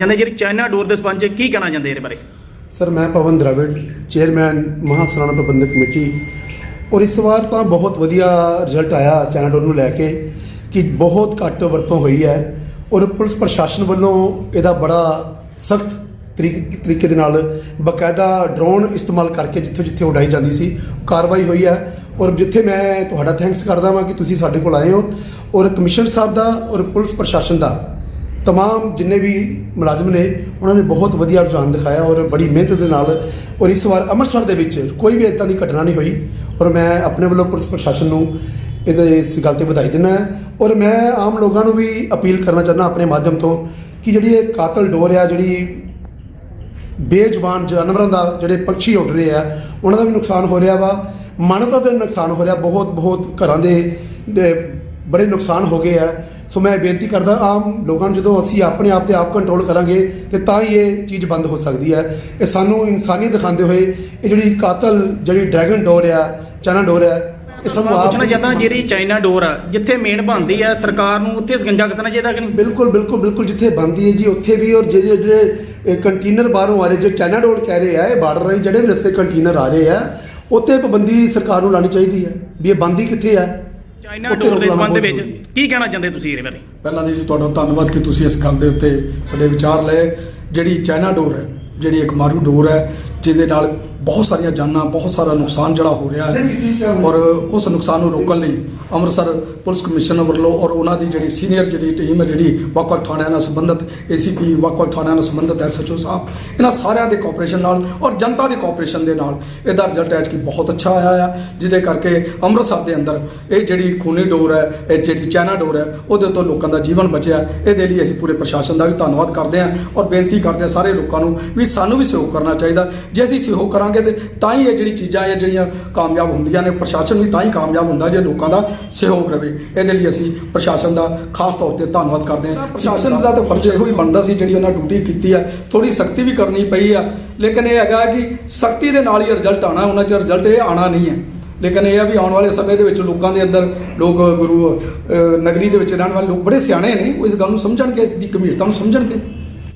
ਜਾਂਦੇ ਜਿਹੜੀ ਚਾਈਨਾ ਡੋਰ ਦੇ ਸੰਬੰਧ ਕੀ ਕਹਿਣਾ ਚਾਹੁੰਦੇ ਇਹਦੇ ਬਾਰੇ? ਸਰ, ਮੈਂ ਪਵਨ ਦਰਾਵਿੜ, ਚੇਅਰਮੈਨ ਮਹਾਸਰਾਣਾ ਪ੍ਰਬੰਧਕ ਕਮੇਟੀ। ਔਰ ਇਸ ਵਾਰ ਤਾਂ ਬਹੁਤ ਵਧੀਆ ਰਿਜ਼ਲਟ ਆਇਆ ਚਾਈਨਾ ਡੋਰ ਨੂੰ ਲੈ ਕੇ ਕਿ ਬਹੁਤ ਘੱਟ ਵਰਤੋਂ ਹੋਈ ਹੈ ਔਰ ਪੁਲਿਸ ਪ੍ਰਸ਼ਾਸਨ ਵੱਲੋਂ ਇਹਦਾ ਬੜਾ ਸਖਤ ਤਰੀਕੇ ਦੇ ਨਾਲ ਬਕਾਇਦਾ ਡਰੋਨ ਇਸਤੇਮਾਲ ਕਰਕੇ ਜਿੱਥੇ ਜਿੱਥੇ ਉਡਾਈ ਜਾਂਦੀ ਸੀ, ਕਾਰਵਾਈ ਹੋਈ ਹੈ। ਔਰ ਜਿੱਥੇ ਮੈਂ ਤੁਹਾਡਾ ਥੈਂਕਸ ਕਰਦਾ ਹਾਂ ਕਿ ਤੁਸੀਂ ਸਾਡੇ ਕੋਲ ਆਏ ਹੋ। ਔਰ ਕਮਿਸ਼ਨਰ ਸਾਹਿਬ ਦਾ ਔਰ ਪੁਲਿਸ ਪ੍ਰਸ਼ਾਸਨ ਦਾ ਤਮਾਮ ਜਿੰਨੇ ਵੀ ਮੁਲਾਜ਼ਮ ਨੇ ਉਹਨਾਂ ਨੇ ਬਹੁਤ ਵਧੀਆ ਰੁਝਾਨ ਦਿਖਾਇਆ ਔਰ ਬੜੀ ਮਿਹਨਤ ਦੇ ਨਾਲ ਔਰ ਇਸ ਵਾਰ ਅੰਮ੍ਰਿਤਸਰ ਦੇ ਵਿੱਚ ਕੋਈ ਵੀ ਇਦਾਂ ਦੀ ਘਟਨਾ ਨਹੀਂ ਹੋਈ ਔਰ ਮੈਂ ਆਪਣੇ ਵੱਲੋਂ ਪੁਲਿਸ ਪ੍ਰਸ਼ਾਸਨ ਨੂੰ ਇਹਦੇ ਇਸ ਗੱਲ ਤੇ ਵਧਾਈ ਦਿੰਦਾ ਔਰ ਮੈਂ ਆਮ ਲੋਕਾਂ ਨੂੰ ਵੀ ਅਪੀਲ ਕਰਨਾ ਚਾਹੁੰਦਾ ਆਪਣੇ ਮਾਧਿਅਮ ਤੋਂ ਕਿ ਜਿਹੜੀ ਇਹ ਕਾਤਲ ਡੋਰ ਆ ਜਿਹੜੀ ਬੇਜ਼ੁਬਾਨ ਜਾਨਵਰਾਂ ਦਾ ਜਿਹੜੇ ਪੰਛੀ ਉੱਡ ਰਹੇ ਆ ਉਹਨਾਂ ਦਾ ਵੀ ਨੁਕਸਾਨ ਹੋ ਰਿਹਾ ਵਾ ਮਾਨਵਤਾ ਦਾ ਵੀ ਨੁਕਸਾਨ ਹੋ ਰਿਹਾ ਬਹੁਤ ਬਹੁਤ ਘਰਾਂ ਦੇ ਦੇ ਬੜੇ ਨੁਕਸਾਨ ਹੋ ਗਏ ਆ ਸੋ ਮੈਂ ਬੇਨਤੀ ਕਰਦਾ ਆਮ ਲੋਕਾਂ ਨੂੰ ਜਦੋਂ ਅਸੀਂ ਆਪਣੇ ਆਪ ਤੇ ਆਪ ਕੰਟਰੋਲ ਕਰਾਂਗੇ ਤੇ ਤਾਂ ਹੀ ਇਹ ਚੀਜ਼ ਬੰਦ ਹੋ ਸਕਦੀ ਹੈ। ਇਹ ਸਾਨੂੰ ਇਨਸਾਨੀਅਤ ਦਿਖਾਉਂਦੇ ਹੋਏ ਇਹ ਜਿਹੜੀ ਕਾਤਲ ਜਿਹੜੀ ਡਰੈਗਨ ਡੋਰ ਆ ਚਾਈਨਾ ਡੋਰ ਆ ਇਹ ਮੈਂ ਆਪ ਪੁੱਛਣਾ ਚਾਹੁੰਦਾ ਜਿਹੜੀ ਚਾਈਨਾ ਡੋਰ ਆ ਜਿੱਥੇ ਮੇਨ ਬਣਦੀ ਆ ਸਰਕਾਰ ਨੂੰ ਉੱਥੇ ਸਕੰਜਾ ਕੱਸਣਾ ਚਾਹੀਦਾ ਕਿ ਨਹੀਂ? ਬਿਲਕੁਲ ਬਿਲਕੁਲ ਬਿਲਕੁਲ ਜਿੱਥੇ ਬੰਦੀ ਹੈ ਜੀ ਉੱਥੇ ਵੀ ਔਰ ਜਿਹੜੇ ਜਿਹੜੇ ਕੰਟੇਨਰ ਬਾਹਰੋਂ ਆ ਰਹੇ ਜੋ ਚਾਈਨਾ ਡੋਰ ਕਹਿ ਰਹੇ ਆ ਇਹ ਬਾਰਡਰ ਰਾਹੀਂ ਜਿਹੜੇ ਵੀ ਰਸਤੇ ਕੰਟੇਨਰ ਆ ਰਹੇ ਆ ਉੱਥੇ ਪਾਬੰਦੀ ਸਰਕਾਰ ਨੂੰ ਲਾਣੀ ਚਾਹੀਦੀ ਹੈ ਵੀ ਇਹ ਬੰਦੀ ਕਿੱਥੇ ਆ। ਚਾਈਨਾ ਉੱਥੇ ਡੋਰ ਦੇ ਸੰਬੰਧ ਬਹੁਤ ਵਿੱਚ ਜ਼ਰੂਰੀ ਹੈ। ਕੀ ਕਹਿਣਾ ਚਾਹੁੰਦੇ ਤੁਸੀਂ ਇਹਦੇ ਬਾਰੇ ਪਹਿਲਾਂ ਦੀ ਜੀ ਤੁਹਾਡਾ ਧੰਨਵਾਦ ਕਿ ਤੁਸੀਂ ਇਸ ਗੱਲ ਦੇ ਉੱਤੇ ਸਾਡੇ ਵਿਚਾਰ ਲਏ ਜਿਹੜੀ ਚਾਈਨਾ ਡੋਰ ਹੈ ਜਿਹੜੀ ਇੱਕ ਮਾਰੂ ਡੋਰ ਹੈ ਜਿਹਦੇ ਨਾਲ ਬਹੁਤ ਸਾਰੀਆਂ ਜਾਨਾਂ ਬਹੁਤ ਸਾਰਾ ਨੁਕਸਾਨ ਜਿਹੜਾ ਹੋ ਰਿਹਾ ਹੈ ਔਰ ਉਸ ਨੁਕਸਾਨ ਨੂੰ ਰੋਕਣ ਲਈ ਅੰਮ੍ਰਿਤਸਰ ਪੁਲਿਸ ਕਮਿਸ਼ਨਰ ਵੱਲੋਂ ਔਰ ਉਹਨਾਂ ਦੀ ਜਿਹੜੀ ਸੀਨੀਅਰ ਜਿਹੜੀ ਟੀਮ ਹੈ ਜਿਹੜੀ ਵੱਖ-ਵੱਖ ਥਾਣਿਆਂ ਨਾਲ ਸੰਬੰਧਿਤ ਏਸੀਪੀ ਵੱਖ-ਵੱਖ ਥਾਣਿਆਂ ਨਾਲ ਸੰਬੰਧਿਤ ਐਸਐਚਓ ਸਾਹਿਬ ਇਹਨਾਂ ਸਾਰਿਆਂ ਦੇ ਕੋਆਪਰੇਸ਼ਨ ਨਾਲ ਔਰ ਜਨਤਾ ਦੇ ਕੋਆਪਰੇਸ਼ਨ ਦੇ ਨਾਲ ਇਹਦਾ ਰਿਜ਼ਲਟ ਹੈ ਕਿ ਬਹੁਤ ਅੱਛਾ ਆਇਆ ਆ ਜਿਹਦੇ ਕਰਕੇ ਅੰਮ੍ਰਿਤਸਰ ਦੇ ਅੰਦਰ ਇਹ ਜਿਹੜੀ ਖੂਨੀ ਡੋਰ ਹੈ ਇਹ ਜਿਹੜੀ ਚਾਈਨਾ ਡੋਰ ਹੈ ਉਹਦੇ ਤੋਂ ਲੋਕਾਂ ਦਾ ਜੀਵਨ ਬਚਿਆ ਇਹਦੇ ਲਈ ਅਸੀਂ ਪੂਰੇ ਪ੍ਰਸ਼ਾਸਨ ਦਾ ਵੀ ਧੰਨਵਾਦ ਕਰਦੇ ਹਾਂ ਔਰ ਬੇਨਤੀ ਕਰਦੇ ਹਾਂ ਸਾਰੇ ਲੋਕਾਂ ਨੂੰ ਵੀ ਸਾਨੂੰ ਵੀ ਸਹਿਯੋਗ ਕਰਨਾ ਚਾਹੀਦਾ। ਜੇ ਅਸੀਂ ਸਹਿਯੋਗ ਕਰਾਂਗੇ ਤੇ ਤਾਂ ਹੀ ਇਹ ਜਿਹੜੀ ਚੀਜ਼ਾਂ ਇਹ ਜਿਹੜੀਆਂ ਕਾਮਯਾਬ ਹੁੰਦੀਆਂ ਨੇ ਪ੍ਰਸ਼ਾਸਨ ਵੀ ਤਾਂ ਹੀ ਕਾਮਯਾਬ ਹੁੰਦਾ ਜੇ ਲੋਕਾਂ ਦਾ ਸਹਿਯੋਗ ਰਵੇ। ਇਹਦੇ ਲਈ ਅਸੀਂ ਪ੍ਰਸ਼ਾਸਨ ਦਾ ਖਾਸ ਤੌਰ ਤੇ ਧੰਨਵਾਦ ਕਰਦੇ ਹਾਂ। ਪ੍ਰਸ਼ਾਸਨ ਦਾ ਤਾਂ ਫਰਜ਼ ਇਹੋ ਹੀ ਬਣਦਾ ਸੀ ਜਿਹੜੀ ਉਹਨਾਂ ਡਿਊਟੀ ਕੀਤੀ ਹੈ। ਥੋੜੀ ਸਖਤੀ ਵੀ ਕਰਨੀ ਪਈ ਆ। ਲੇਕਿਨ ਇਹ ਹੈਗਾ ਕਿ ਸਖਤੀ ਦੇ ਨਾਲ ਹੀ ਰਿਜ਼ਲਟ ਆਣਾ ਉਹਨਾਂ ਚ ਰਿਜ਼ਲਟ ਇਹ ਆਣਾ ਨਹੀਂ ਹੈ। ਲੇਕਿਨ ਇਹ ਆ ਵੀ ਆਉਣ ਵਾਲੇ ਸਮੇਂ ਦੇ ਵਿੱਚ ਲੋਕਾਂ ਦੇ ਅੰਦਰ ਲੋਕ ਗੁਰੂ ਨਗਰੀ ਦੇ ਵਿੱਚ ਰਹਿਣ ਵਾਲੇ ਲੋਕ ਬੜੇ ਸਿਆਣੇ ਨੇ। ਉਹ ਇਸ ਗੱਲ ਨੂੰ ਸਮਝਣਗੇ ਇਸ ਦੀ ਗੰਭੀਰਤਾ ਨੂੰ ਸਮਝਣਗੇ।